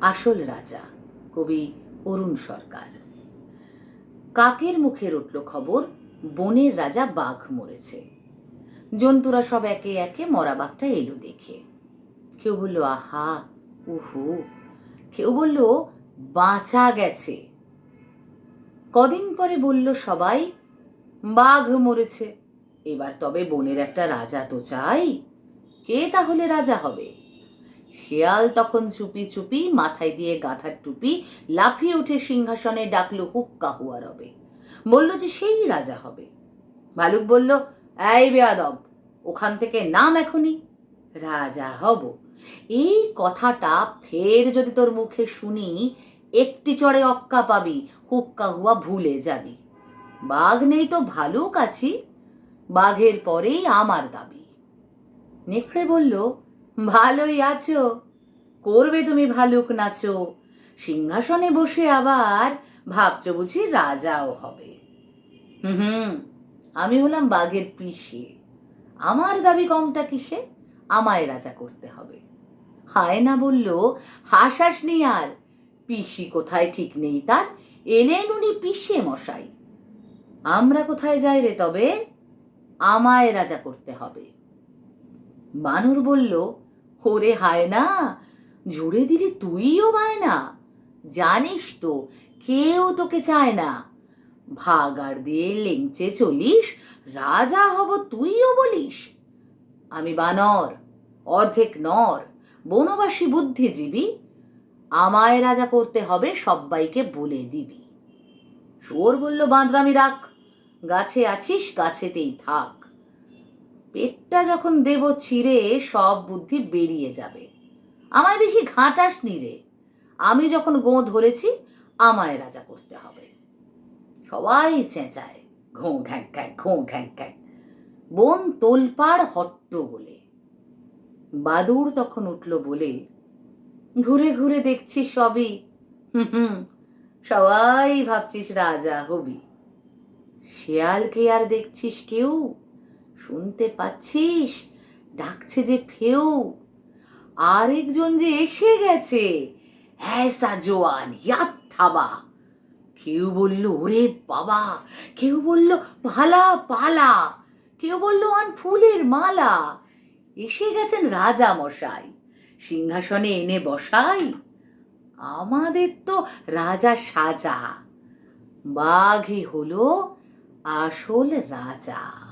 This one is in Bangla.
আসল রাজা, কবি অরুণ সরকার। কাকের মুখে উঠল খবর, বনের রাজা বাঘ মরেছে। জন্তুরা সব একে একে মরা বাঘটা এলো দেখে। কেউ বলল, আহা, উহু। কেউ বলল, বাঁচা গেছে। কদিন পরে বলল সবাই, বাঘ মরেছে। এবার তবে বনের একটা রাজা তো চাই, কে তাহলে রাজা হবে? শেয়াল তখন চুপি চুপি মাথায় দিয়ে গাঁথার টুপি লাফিয়ে উঠে সিংহাসনে ডাকলো হুক্কা হুয়া রবে। বলল যে, সেই রাজা হবে। ভালুক বলল, এই বেয়াদব, ওখান থেকে নাম এখনই। রাজা হব। এই কথাটা ফের যদি তোর মুখে শুনি, একটি চড়ে অক্কা পাবি হুক্কা হুয়া ভুলে যাবি। বাঘ নেই তো ভালুক আছি, বাঘের পরেই আমার দাবি। নেকড়ে বলল ভালোই আছো? করবে তুমি ভালুক নাচো। সিংহাসনে বসে আবার ভাবছ বুঝি রাজাও হবে। হুম আমি হলাম বাঘের পিসে। আমার দাবি কমটা কিসে? আমায় রাজা করতে হবে। হায় না বলল, হাসাস নি আর। পিসি কোথায় ঠিক নেই তার? এলেন উনি পিসে মশাই। আমরা কোথায় যাই রে তবে? আমায় রাজা করতে হবে। বানর বলল ওরে হায় না, জুড়ে দিলি তুইও বায় না জানিস তো, কেউ তোকে চায় না। ভাগার দিয়ে লেংচে চলিস, রাজা হব তুইও বলিস। আমি বানর, অর্ধেক নর, বনবাসী বুদ্ধিজীবী। আমায় রাজা করতে হবে, সব্বাইকে বলে দিবি। শুয়োর বলল, বাঁদরামি রাখ, গাছে আছিস, গাছেতেই থাক। পেটটা যখন দেব ছিঁড়ে, সব বুদ্ধি বেরিয়ে যাবে। আমায় বেশি ঘাঁটাস নি রে। আমি যখন গো ধরেছি, আমায় রাজা করতে হবে। সবাই চেঁচায়, ঘোঁ ঘ্যাঁক ঘ্যাঁক, ঘোঁ ঘ্যাঁক ঘ্যাঁক। বন তোলপাড় হট্ট বলে। বাদুর তখন উঠল বলে, ঘুরে ঘুরে দেখছিস সবই? হুম হুম, সবাই ভাবছিস রাজা হবি। শেয়ালকে আর দেখছিস কেউ? শুনতে পাচ্ছিস? ডাকছে যে ফেউ। আরেকজন যে এসে গেছে। হ্যাসা জোয়ান ইয়াত থাবা কেউ বলল, ওরে বাবা! কেউ বলল পালা পালা! কেউ বলল, আন ফুলের মালা! এসে গেছেন রাজা মশাই। সিংহাসনে এনে বসাই। আমাদের তো রাজা সাজা। বাঘই হলো আসল রাজা।